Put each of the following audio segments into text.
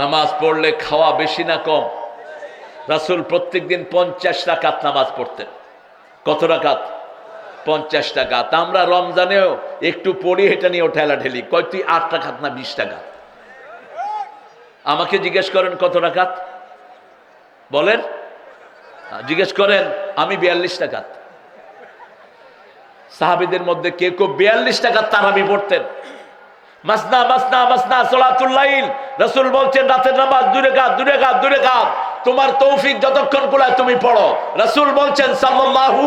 নামাজ পড়লে খাওয়া বেশি না কম? রাসুল প্রত্যেক দিন পঞ্চাশ রাকাত নামাজ পড়তেন। কত রাকাত? পঞ্চাশ টাকা আমরা রমজানেও একটু পড়ি, এটা নিয়ে ঠেলা ঠেলি কয়, তুই আট টাকাত না বিশ টাকা আমাকে জিজ্ঞেস করেন, কত টাকাত বলেন, জিজ্ঞেস করেন, আমি বিয়াল্লিশ টাকাত সাহাবিদের মধ্যে কে কেউ বিয়াল্লিশ টাকার তারাবি পড়তেন। মাসনা মাসনা মাসনা সোলাতুল্লাইল রসুল বলছেন, রাতের নামাজ দূরে গাছ দূরে গাছ দূরে গাছ তোমার তৌফিক যতক্ষণ কুলায় তুমি পড়ো। রসুল বলছেন, সাল্লাল্লাহু,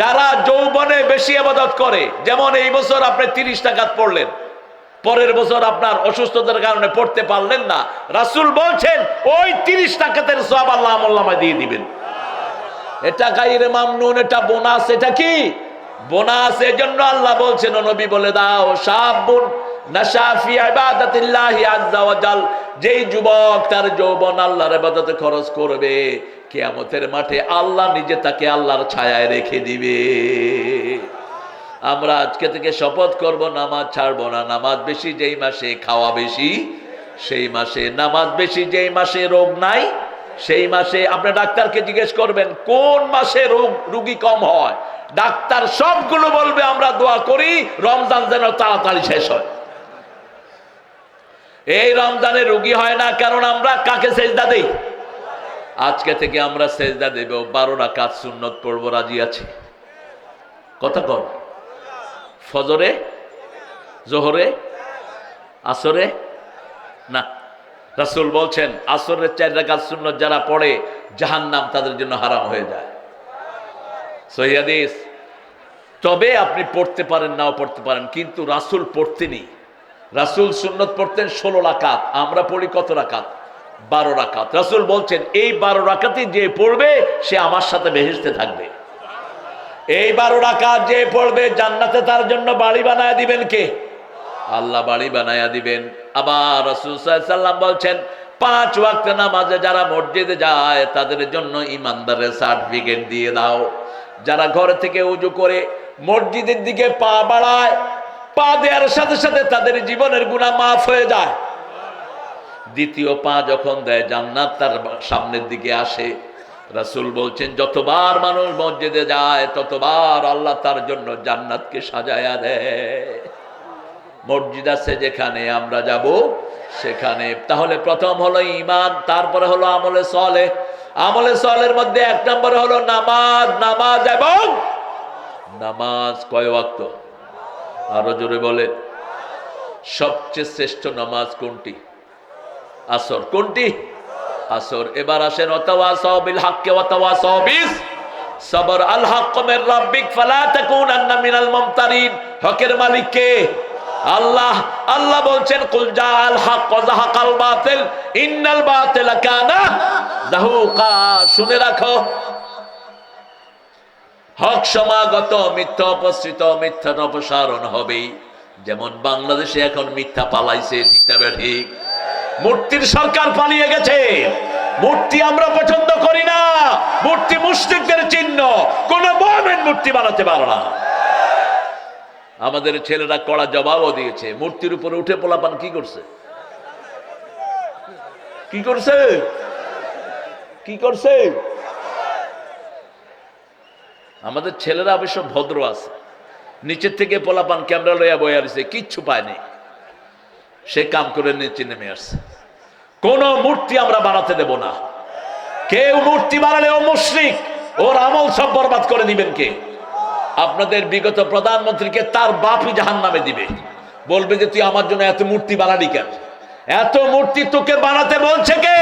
যারা যৌবনে বেশি আবাদত করে, যেমন এই বছর আপনি তিরিশ টাকাত পড়লেন, পরের বছর আপনার অসুস্থতার কারণে পড়তে পারলেন না। রাসুল বলছেন, ওই তিরিশ টাকাতের সব আল্লাহ আমল্লামায় দিয়ে দিবেন। এটা গাইরে মামনুন, এটা বোনাস, এটা কি? বোনাস, এজন্য আল্লাহ বলছেন নবী বলে দাও সাবুন যেই যুবক তার যৌবন আল্লাহর ইবাদতে খরচ করবে, কিয়ামতের মাঠে আল্লাহ নিজে তাকে আল্লাহর ছায়ায় রেখে দিবে। আমরা আজকে থেকে শপথ করব, নামাজ ছাড়বো না। নামাজ বেশি যেই মাসে খাওয়া বেশি, সেই মাসে। নামাজ বেশি যেই মাসে রোগ নাই, সেই মাসে। আপনি ডাক্তারকে জিজ্ঞেস করবেন, কোন মাসে রোগ রুগী কম হয়? ডাক্তার সবগুলো বলবে, আমরা দোয়া করি, রমজান যেন তাড়াতাড়ি শেষ হয়। এই রমজানে রুগী হয় না, কারণ আমরা কাকে সেজদা দেই? আজকে থেকে আমরা সেজদা দেব, বারো রাকাত সুন্নত পড়ব, রাজি আছে? কথা কর ফজরে? জোহরে? আসরে? না। রাসুল বলছেন, আসরের চার রাকাত সুন্নত যারা পড়ে, জাহান্নাম তাদের জন্য হারাম হয়ে যায়। সহিদিস তবে আপনি পড়তে পারেন, নাও পড়তে পারেন, কিন্তু রাসুল পড়তেনি। রাসুল সুন্নত পড়তেন ষোলো রাকাত, আমরা পড়ি কত রাকাত? বারো রাকাত। রাসুল বলছেন, এই বারো রাকাতে যে পড়বে, সে আমার সাথে বেহেসতে থাকবে। এই বারো রাকাত যে পড়বে, জান্নাতে তার জন্য বাড়ি বানায় দিবেন কে? আল্লাহ বাড়ি বানায়া দিবেন। আবার রসুল সাল্লাম বলছেন, পাঁচ ওয়াক্ত নামাজে যারা মসজিদে যায়, তাদের জন্য ইমানদারের সার্টিফিকেট দিয়ে দাও। যারা ঘর থেকে উজু করে মসজিদের দিকে পা বাড়ায় পা দেওয়ার সাথে সাথে তাদের জীবনের গুণা মাফ হয়ে যায়। দ্বিতীয় পা যখন দেয়, জান্নাত তার সামনের দিকে আসে। রাসুল বলছেন, যতবার মানুষ মসজিদে যায়, ততবার আল্লাহ তার জন্য জান্নাতকে সাজায়া দেয়। মসজিদ আছে যেখানে আমরা যাব, সেখানে। তাহলে প্রথম হলো ইমান তারপরে হলো আমলে সলে। আমলে সলের মধ্যে এক নম্বরে হলো নামাজ নামাজ এবং নামাজ কয় ওয়াক্ত? আরও জোরে বলে। সবচেয়ে শ্রেষ্ঠ নামাজ কোনটি? আসর। কোনটি? আসর। এবার আসেন ওয়াতাওয়াসাও বিল হাক্কি ওয়াতাওয়াসাও বিস। সবর আল হাক্ক মির রাব্বিক, ফালা তাকুনান্না মিনাল মুমতারিন। হকের মালিক কে আল্লাহ। আল্লাহ বলছেন, কুল জাআল হক ওয়া যাহাকাল বাতিল, ইন্নাল বাতিলা কানা যাহুকা শুনে রাখো। হক সমাগত, মিথ্যা অপসৃত, মিথ্যা অপসারণ হবেই যেমন বাংলাদেশে এখন মিথ্যা পালাইছে, ঠিক ঠিক। মূর্তির সরকার পালিয়ে গেছে। মূর্তি আমরা পছন্দ করি না। মূর্তি মুসলিমদের চিহ্ন। কোন মোহামেন মূর্তি বানাতে পারো না। আমাদের ছেলেরা কড়া জবাবও দিয়েছে। মূর্তির উপরে উঠে পোলাপান কি করছে? কি করছে? কি করছে? আমাদের ছেলেরা অবশ্য ভদ্র আছে। নিচের থেকে পোলাপান ক্যামেরা লইয়া বয়ে আসছে কিচ্ছু পায়নি সে কাম করে নিচে নেমে আসছে। কোন মূর্তি আমরা বানাতে দেব না। কেউ মূর্তি বানালে ও মুশরিক, ওর আমল সব বরবাদ করে দিবেন কে? আপনাদের বিগত প্রধানমন্ত্রীকে তার বাপই জাহান নামে দিবে। বলবে যে, তুই আমার জন্য এত মূর্তি বানালি কেন? এত মূর্তি তোকে বানাতে বলছে কে?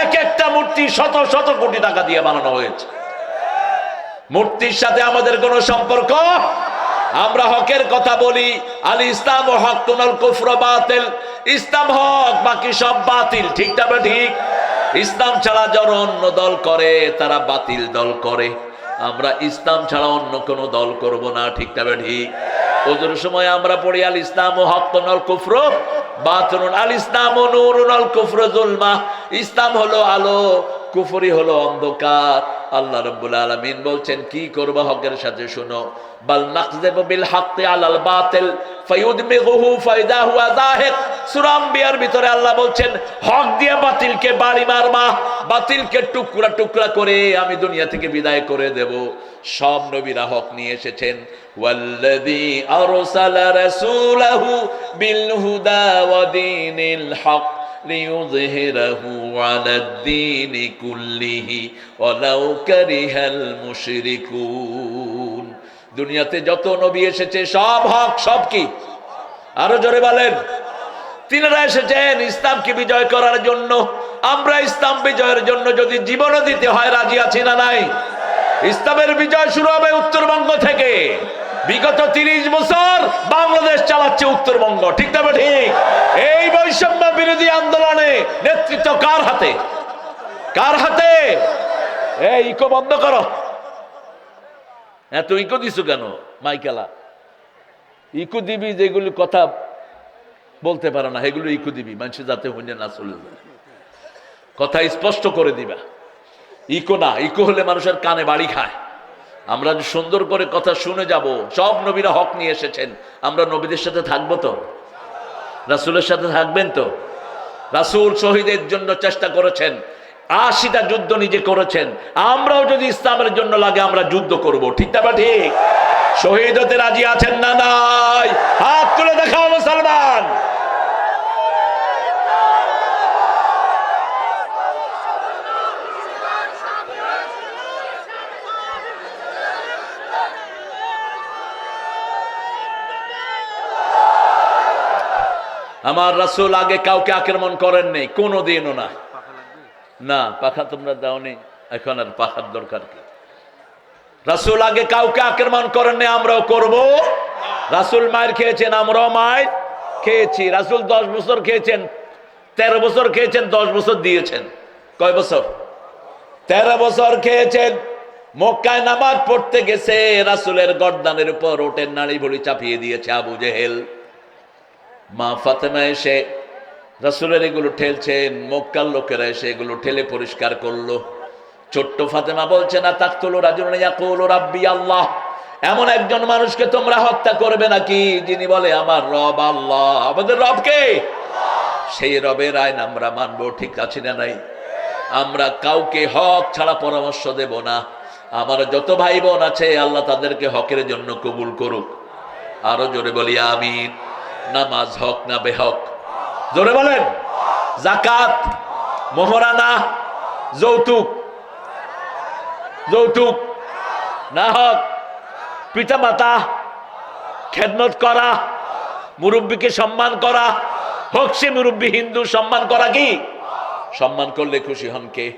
এক একটা মূর্তি শত শত কোটি টাকা দিয়ে বানানো হয়েছে। মূর্তির সাথে আমাদের কোনো সম্পর্ক? আমরা হকের কথা বলি, আল ইসলাম ও হক তুনাল কুফর বাতিল। ইসলাম হক, বাকি সব বাতিল। ঠিক না ঠিক? ইসলাম ছাড়া যারা অন্য দল করে, তারা বাতিল দল করে। আমরা ইসলাম ছাড়া অন্য কোনো দল করব না, ঠিক না ঠিক? ওজোর সময় আমরা পড়ি, আল ইসলাম ও হক তুনাল কুফর বাতরুন আল ইসলাম ও নুরুন আল কুফর জুলমা। ইসলাম হলো আলো কুফরি হলো অন্ধকার। আল্লাহ রাব্বুল আলামিন বলছেন, কি করবা হকের সাথে শুনো? বাল নাকযিবু বিল হাক্কি আলাল বাতিল হুয়া যাহিক সূরা আম্বিয়ার ভিতরে আল্লাহ বলছেন, হক দিয়ে বাতিলকে বাড়ি মারবা, বাতিলকে টুকরা টুকরা করে আমি দুনিয়া থেকে বিদায় করে দেব। সব নবীরা হক নিয়ে এসেছেন, ওয়াল্লাযী আরসালা রাসূলাহু বিল হুদা ওয়া দীনিল হক। ليظهره على الدين كله ولو كره المشركون দুনিয়াতে যত নবী এসেছে সব হক সব কি আরো জোরে বলেন তিনারা এসেছেন ইসলামকে বিজয় করার জন্য আমরা ইসলাম বিজয়ের জন্য যদি জীবনও দিতে হয় রাজি আছি না নাই ইসলামের বিজয় শুরু হবে উত্তরবঙ্গ থেকে বিগত তিরিশ বছর বাংলাদেশ চালাচ্ছে উত্তরবঙ্গ, ঠিক তবে ঠিক এই বৈষম্য বিরোধী আন্দোলনে নেতৃত্ব কার হাতে? কার হাতে? এই ইকো বন্ধ করো। এত ইকো দিছো কেন, মাইকেলা? ইকো দিবি যেগুলি কথা বলতে পারে না এগুলো ইকো দিবি, মানুষ যাতে হইলে না চলে যায়। কথা স্পষ্ট করে দিবা। ইকো না, ইকো হলে মানুষের কানে বাড়ি খায়। আমরা সুন্দর করে কথা শুনে যাব, সব নবীরা হক নিয়ে এসেছেন। আমরা নবীদের সাথে থাকব তো? রাসুলের সাথে থাকবেন তো? রাসুল শহীদের জন্য চেষ্টা করেছেন, আশিটা যুদ্ধ নিজে করেছেন। আমরাও যদি ইসলামের জন্য লাগে, আমরা যুদ্ধ করব। ঠিক না ঠিক? শহীদ হতে রাজি আছেন না নাই? হাত তুলে দেখাও মুসলমান! আমার রাসূল আগে কাউকে আক্রমণ করেন নেই কোনো দিনও না। না, পাখা তোমরা দাওনি, এখন আর পাখার দরকার কি? রাসূল আগে কাউকে আক্রমণ করেন নেই, আমরাও করব। রাসূল মায়ের খেয়েছেন, আমরাও মায়ের খেয়েছি। রাসূল দশ বছর খেয়েছেন, তেরো বছর খেয়েছেন, দশ বছর দিয়েছেন। কয় বছর? তেরো বছর খেয়েছেন, মক্কায় নামাজ পড়তে গেছে, রাসূলের গর্দানের উপর ওটের নাড়ি ভুড়ি চাপিয়ে দিয়েছে আবু জেহেল। মা ফাতেমা এসে রাসুলের এগুলো ঠেলছেন মক্কার লোকেরা এসে এগুলো ঠেলে পরিষ্কার করল। ছোট্ট ফাতেমা বলছে, না, তাকতুল রাজুল রাব্বি আল্লাহ। এমন একজন মানুষকে তোমরা হত্যা করবে নাকি? যিনি বলে, আমার রব আল্লাহ। আমাদের রব কে? সেই রবের আইন আমরা মানবো, ঠিক আছে না নাই? আমরা কাউকে হক ছাড়া পরামর্শ দেব না। আমার যত ভাই বোন আছে, আল্লাহ তাদেরকে হকের জন্য কবুল করুক। আরও জোরে বলি, আমিন। নামাজ হক না বেহক? জোরে বলেন। জাকাত মোহরানা, যৌতুক। যৌতুক না হক পিতা মাতা খেদমত করা, মুরব্বীকে সম্মান করা, হোক সে মুরব্বী হিন্দু, সম্মান করা কি? সম্মান করলে খুশি হন কে?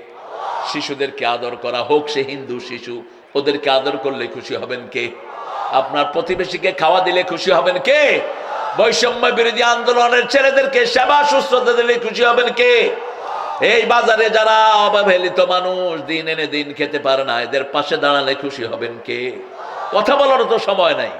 শিশুদেরকে আদর করা, হোক সে হিন্দু, শিশু, ওদেরকে আদর করলে খুশি হবেন কে? আপনার প্রতিবেশীকে খাওয়া দিলে খুশি হবেন কে? বৈষম্য বিরোধী আন্দোলনের ছেলেদেরকে সেবা সুস্থতা দিলে খুশি হবেন কে? এই বাজারে যারা অবহেলিত মানুষ, দিন এনে দিন খেতে পারে না, এদের পাশে দাঁড়ালে খুশি হবেন কে? কথা বলার তো সময় নাই।